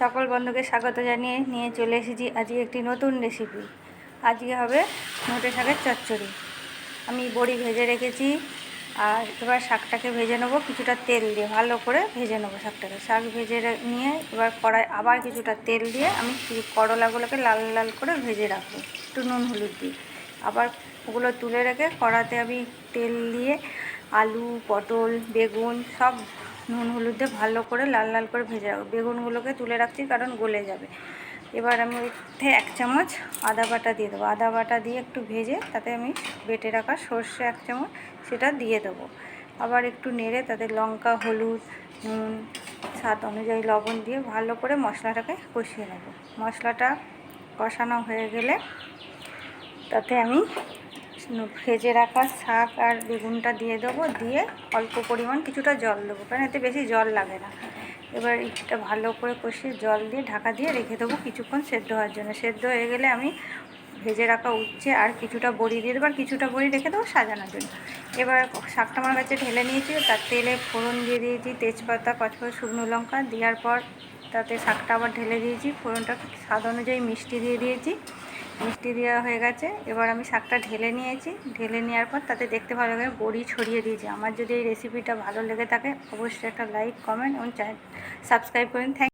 সকল বন্ধুকে স্বাগত জানিয়ে নিয়ে চলে এসেছি আজকে একটি নতুন রেসিপি আজকে হবে নোটে শাকের চচ্চড়ি। আমি বড়ি ভেজে রেখেছি আর এবার শাকটাকে ভেজে নেব, কিছুটা তেল দিয়ে ভালো করে ভেজে নেব শাকটাকে। শাক ভেজে নিয়ে এবার কড়াই আবার কিছুটা তেল দিয়ে আমি করলাগুলোকে লাল লাল করে ভেজে রাখব, একটু নুন হলুদ দিয়ে। আবার ওগুলো তুলে রেখে কড়াতে আমি তেল দিয়ে আলু, পটল, বেগুন সব নুন হলুদ ভালো করে লাল লাল করে ভেজে রাখব। বেগুনগুলোকে তুলে রাখছি কারণ গলে যাবে। এবার আমি ওইতে এক চামচ আদা বাটা দিয়ে দেবো। আদা বাটা দিয়ে একটু ভেজে তাতে আমি বেটে রাখা সর্ষে এক চামচ সেটা দিয়ে দেবো। আবার একটু নেড়ে তাতে লঙ্কা, হলুদ, নুন, স্বাদ অনুযায়ী লবণ দিয়ে ভালো করে মশলাটাকে কষিয়ে নেব। মশলাটা কষানো হয়ে গেলে তাতে আমি ভেজে রাখা শাক আর বেগুনটা দিয়ে দেবো, দিয়ে অল্প পরিমাণ কিছুটা জল দেবো, কারণ এতে বেশি জল লাগে না। এবার এটা ভালো করে কষিয়ে জল দিয়ে ঢাকা দিয়ে রেখে দেবো কিছুক্ষণ সেদ্ধ হওয়ার জন্য। সেদ্ধ হয়ে গেলে আমি ভেজে রাখা উচ্ছে আর কিছুটা বড়ি দিয়ে দেবো, আর কিছুটা বড়ি রেখে দেবো সাজানোর জন্য। এবার শাকটা আমার কাছে ঢেলে নিয়েছি, তার তেলে ফোড়ন দিয়ে দিয়েছি, তেজপাতা, পাঁচফোড়ন, শুকনো লঙ্কা, দেওয়ার পর তাতে শাকটা আবার ঢেলে দিয়েছি। ফোড়নটা স্বাদ অনুযায়ী মিষ্টি দিয়ে দিয়েছি। মিষ্টি দেওয়া হয়ে গেছে। এবার আমি শাকটা ঢেলে নিয়েছি। ঢেলে নেওয়ার পর তাতে দেখতে ভালো লাগে, বড়ি ছড়িয়ে দিয়েছি। আমার যদি এই রেসিপিটা ভালো লেগে থাকে, অবশ্যই একটা লাইক কমেন্ট এবং চ্যানেল সাবস্ক্রাইব করুন। থ্যাংক